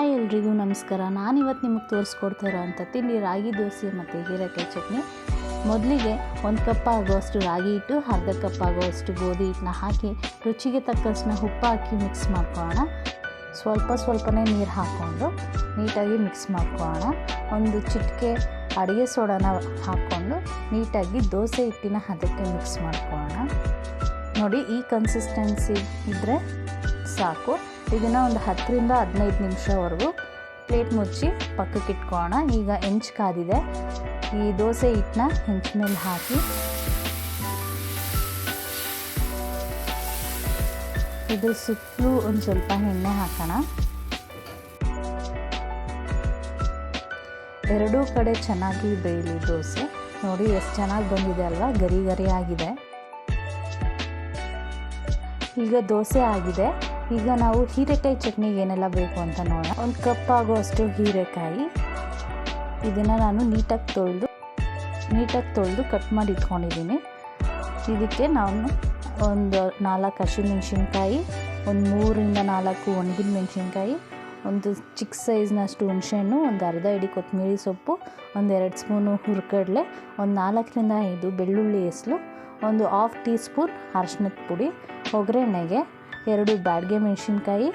Hi ಎಲ್ರಿಗೂ ನಮಸ್ಕಾರ. ನಾನಿವತ್ತು ನಿಮಗೆ ತೋರಿಸ್ಕೊಡ್ತಾ ಇರೋವಂಥ ತಿಂಡಿ ರಾಗಿ, ದೋಸೆ ಮತ್ತು ಹೀರೆಕಾಯಿ ಚಟ್ನಿ. ಮೊದಲಿಗೆ ಒಂದು ಕಪ್ ಆಗೋಷ್ಟು ರಾಗಿ ಹಿಟ್ಟು, ಅರ್ಧ ಕಪ್ ಆಗೋಷ್ಟು ಗೋಧಿ ಹಿಟ್ಟನ್ನ ಹಾಕಿ ರುಚಿಗೆ ತಕ್ಕಷ್ಟು ಉಪ್ಪು ಹಾಕಿ ಮಿಕ್ಸ್ ಮಾಡ್ಕೊಳ್ಳೋಣ. ಸ್ವಲ್ಪ ಸ್ವಲ್ಪನೇ ನೀರು ಹಾಕ್ಕೊಂಡು ನೀಟಾಗಿ ಮಿಕ್ಸ್ ಮಾಡ್ಕೊಳ್ಳೋಣ. ಒಂದು ಚಿಟಿಕೆ ಅಡುಗೆ ಸೋಡಾನ ಹಾಕ್ಕೊಂಡು ನೀಟಾಗಿ ದೋಸೆ ಹಿಟ್ಟಿನ ಹದಕ್ಕೆ ಮಿಕ್ಸ್ ಮಾಡ್ಕೊಳ್ಳೋಣ. ನೋಡಿ ಈ ಕನ್ಸಿಸ್ಟೆನ್ಸಿ ಇದ್ದರೆ ಸಾಕು. ಇದನ್ನು ಒಂದು ಹತ್ತರಿಂದ ಹದಿನೈದು ನಿಮಿಷವರೆಗೂ ಪ್ಲೇಟ್ ಮುಚ್ಚಿ ಪಕ್ಕಕ್ಕೆ ಇಟ್ಕೋಣ ಈಗ ಹೆಂಚು ಕಾದಿದೆ. ಈ ದೋಸೆ ಹಿಟ್ಟನ್ನ ಹೆಂಚು ಮೇಲೆ ಹಾಕಿ. ಇದ್ರ ಸುತ್ತಲೂ ಒಂದು ಸ್ವಲ್ಪ ಎಣ್ಣೆ ಹಾಕೋಣ. ಎರಡೂ ಕಡೆ ಚೆನ್ನಾಗಿ ಬೇಯಲಿ ದೋಸೆ. ನೋಡಿ ಎಷ್ಟು ಚೆನ್ನಾಗಿ ಬಂದಿದೆ ಅಲ್ವಾ? ಗರಿ ಗರಿ ಆಗಿದೆ ಈಗ ದೋಸೆ ಆಗಿದೆ. ಈಗ ನಾವು ಹೀರೆಕಾಯಿ ಚಟ್ನಿಗೆ ಏನೆಲ್ಲ ಬೇಕು ಅಂತ ನೋಡೋಣ. ಒಂದು ಕಪ್ ಆಗುವಷ್ಟು ಹೀರೆಕಾಯಿ. ಇದನ್ನು ನಾನು ನೀಟಾಗಿ ತೊಳೆದು ನೀಟಾಗಿ ತೊಳೆದು ಕಟ್ ಮಾಡಿ ಇಟ್ಕೊಂಡಿದ್ದೀನಿ. ಇದಕ್ಕೆ ನಾನು ಒಂದು ನಾಲ್ಕು ಹಸಿಮೆಣ್ಸಿನ್ಕಾಯಿ, ಒಂದು ಮೂರಿಂದ ನಾಲ್ಕು ಒಣಗಿದ ಮೆಣಸಿನ್ಕಾಯಿ ಒಂದು ಚಿಕ್ಕ ಸೈಜ್ನಷ್ಟು ಹುಣಸೆಹಣ್ಣು, ಒಂದು ಅರ್ಧ ಇಡಿ ಕೊತ್ತಂಬರಿ ಸೊಪ್ಪು, ಒಂದು ಎರಡು ಸ್ಪೂನು ಹುರ್ಕಡಲೆ, ಒಂದು ನಾಲ್ಕರಿಂದ ಐದು ಬೆಳ್ಳುಳ್ಳಿ ಹೆಸಲು, ಒಂದು ಹಾಫ್ ಟೀ ಸ್ಪೂನ್ ಅರ್ಶಿನದ ಪುಡಿ, ಒಗ್ಗರಣೆಗೆ ಎರಡು ಬಾಡಿಗೆ ಮೆಣಸಿನ್ಕಾಯಿ,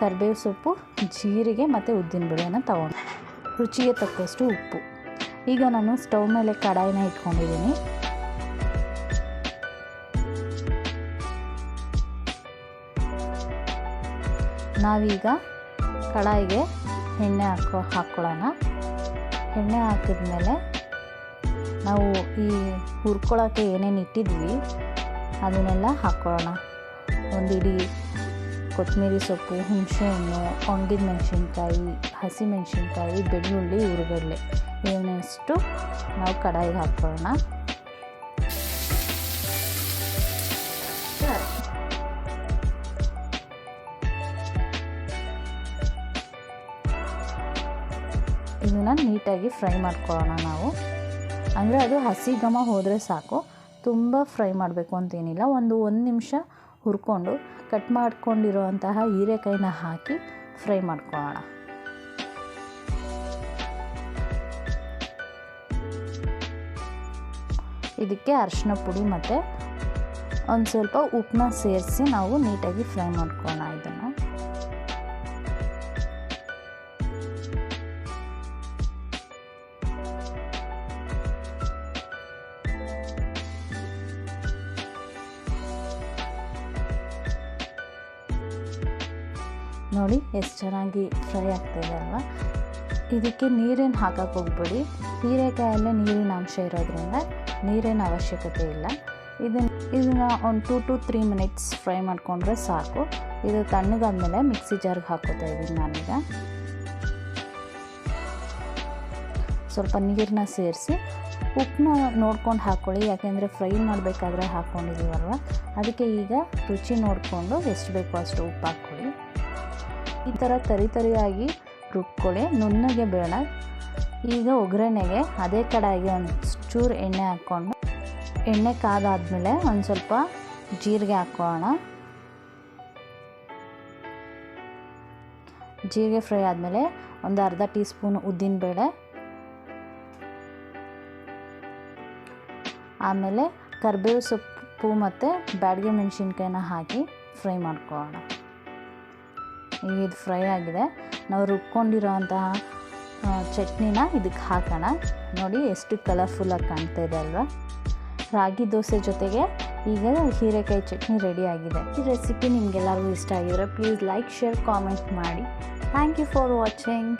ಕರಿಬೇವು ಸೊಪ್ಪು, ಜೀರಿಗೆ ಮತ್ತು ಉದ್ದಿನ ಬೇಳೆನ ತಗೊಂಡು ರುಚಿಗೆ ತಕ್ಕಷ್ಟು ಉಪ್ಪು. ಈಗ ನಾನು ಸ್ಟವ್ ಮೇಲೆ ಕಡಾಯಿನ ಇಟ್ಕೊಂಡಿದ್ದೀನಿ. ನಾವೀಗ ಕಡಾಯಿಗೆ ಎಣ್ಣೆ ಹಾಕೋ ಹಾಕ್ಕೊಳ್ಳೋಣ ಎಣ್ಣೆ ಹಾಕಿದ್ಮೇಲೆ ನಾವು ಈ ಹುರ್ಕೊಳ್ಳೋಕ್ಕೆ ಏನೇನು ಇಟ್ಟಿದ್ವಿ ಅದನ್ನೆಲ್ಲ ಹಾಕ್ಕೊಳ್ಳೋಣ ಒಂದು ಇಡೀ ಕೊತ್ತಂಬರಿ ಸೊಪ್ಪು, ಹುಣಸೆಹಣ್ಣು ಒಣಗಿದ ಮೆಣಸಿನ್ಕಾಯಿ ಹಸಿಮೆಣಸಿನ್ಕಾಯಿ ಬೆಳ್ಳುಳ್ಳಿ ಉರುಗಡ್ಲೆ ಇವನ್ನಷ್ಟು ನಾವು ಕಡಾಯಿಗೆ ಹಾಕ್ಕೊಳ್ಳೋಣ. ಇದನ್ನು ನೀಟಾಗಿ ಫ್ರೈ ಮಾಡ್ಕೊಳ್ಳೋಣ ನಾವು. ಅಂದರೆ ಅದು ಹಸಿ ಘಮ ಹೋದರೆ ಸಾಕು. ತುಂಬ ಫ್ರೈ ಮಾಡಬೇಕು ಅಂತೇನಿಲ್ಲ ಒಂದು ಒಂದು ನಿಮಿಷ ಹುರ್ಕೊಂಡು ಕಟ್ ಮಾಡ್ಕೊಂಡಿರುವಂತಹ ಹೀರೆಕಾಯಿನ ಹಾಕಿ ಫ್ರೈ ಮಾಡ್ಕೊಳ್ಳೋಣ. ಇದಕ್ಕೆ ಅರಿಶಿನ ಪುಡಿ ಮತ್ತು ಒಂದು ಸ್ವಲ್ಪ ಉಪ್ಪನ್ನ ಸೇರಿಸಿ ನಾವು ನೀಟಾಗಿ ಫ್ರೈ ಮಾಡ್ಕೊಳ್ಳೋಣ ಇದನ್ನು. ನೋಡಿ, ಎಷ್ಟು ಚೆನ್ನಾಗಿ ಫ್ರೈ ಆಗ್ತಾಯಿದೆ ಅಲ್ವಾ? ಇದಕ್ಕೆ ನೀರೇನು ಹಾಕಕ್ಕೆ ಹೋಗ್ಬೇಡಿ. ಹೀರೆಕಾಯಲ್ಲೇ ನೀರಿನ ಅಂಶ ಇರೋದ್ರಿಂದ ನೀರೇನು ಅವಶ್ಯಕತೆ ಇಲ್ಲ. ಇದನ್ನು ಇದನ್ನು ಒಂದು two to three minutes fry ಮಾಡಿಕೊಂಡ್ರೆ ಸಾಕು. ಇದು ತಣ್ಣಗಾದ್ಮೇಲೆ ಮಿಕ್ಸಿ ಜಾರ್ಗೆ ಹಾಕೋತಾ ಇದ್ದೀನಿ ನಾನೀಗ. ಸ್ವಲ್ಪ ನೀರನ್ನ ಸೇರಿಸಿ ಉಪ್ಪನ್ನ ನೋಡ್ಕೊಂಡು ಹಾಕ್ಕೊಳ್ಳಿ ಯಾಕೆಂದರೆ ಫ್ರೈ ಮಾಡಬೇಕಾದ್ರೆ ಹಾಕ್ಕೊಂಡಿದ್ದೀವಲ್ವ ಅದಕ್ಕೆ ಈಗ ರುಚಿ ನೋಡಿಕೊಂಡು ಎಷ್ಟು ಬೇಕೋ ಅಷ್ಟು ಉಪ್ಪು ಹಾಕ್ಕೊಳ್ಳಿ ಈ ಥರ ತರಿ ತರಿಯಾಗಿ ರುಬ್ಕೊಳ್ಳಿ. ನುಣ್ಣಗೆ ಬೇಡ. ಈಗ ಒಗ್ಗರಣೆಗೆ ಅದೇ ಕಡಾಯಿಗೆ ಒಂದು ಚೂರು ಎಣ್ಣೆ ಹಾಕ್ಕೊಂಡು, ಎಣ್ಣೆ ಕಾದಾದಮೇಲೆ ಒಂದು ಸ್ವಲ್ಪ ಜೀರಿಗೆ ಹಾಕೋಣ. ಜೀರಿಗೆ ಫ್ರೈ ಆದಮೇಲೆ ಒಂದು ಅರ್ಧ ಟೀ ಸ್ಪೂನ್ ಉದ್ದಿನಬೇಳೆ ಆಮೇಲೆ ಕರಿಬೇವು ಸೊಪ್ಪು ಮತ್ತು ಬ್ಯಾಡಿಗೆ ಮೆಣಸಿನ್ಕಾಯಿನ ಹಾಕಿ ಫ್ರೈ ಮಾಡ್ಕೊಳ್ಳೋಣ. ಇದು ಫ್ರೈ ಆಗಿದೆ. ನಾವು ರುಬ್ಕೊಂಡಿರೋ ಅಂತಹ ಚಟ್ನಿನ ಇದಕ್ಕೆ ಹಾಕೋಣ. ನೋಡಿ ಎಷ್ಟು ಕಲರ್ಫುಲ್ಲಾಗಿ ಕಾಣ್ತಾ ಇದೆ ಅಲ್ವಾ? ರಾಗಿ ದೋಸೆ ಜೊತೆಗೆ ಈಗ ಹೀರೆಕಾಯಿ ಚಟ್ನಿ ರೆಡಿ ಆಗಿದೆ. ಈ ರೆಸಿಪಿ ನಿಮಗೆಲ್ಲರಿಗೂ ಇಷ್ಟ ಆಗಿದ್ರೆ ಪ್ಲೀಸ್ ಲೈಕ್ ಶೇರ್ ಕಾಮೆಂಟ್ ಮಾಡಿ. Thank you for watching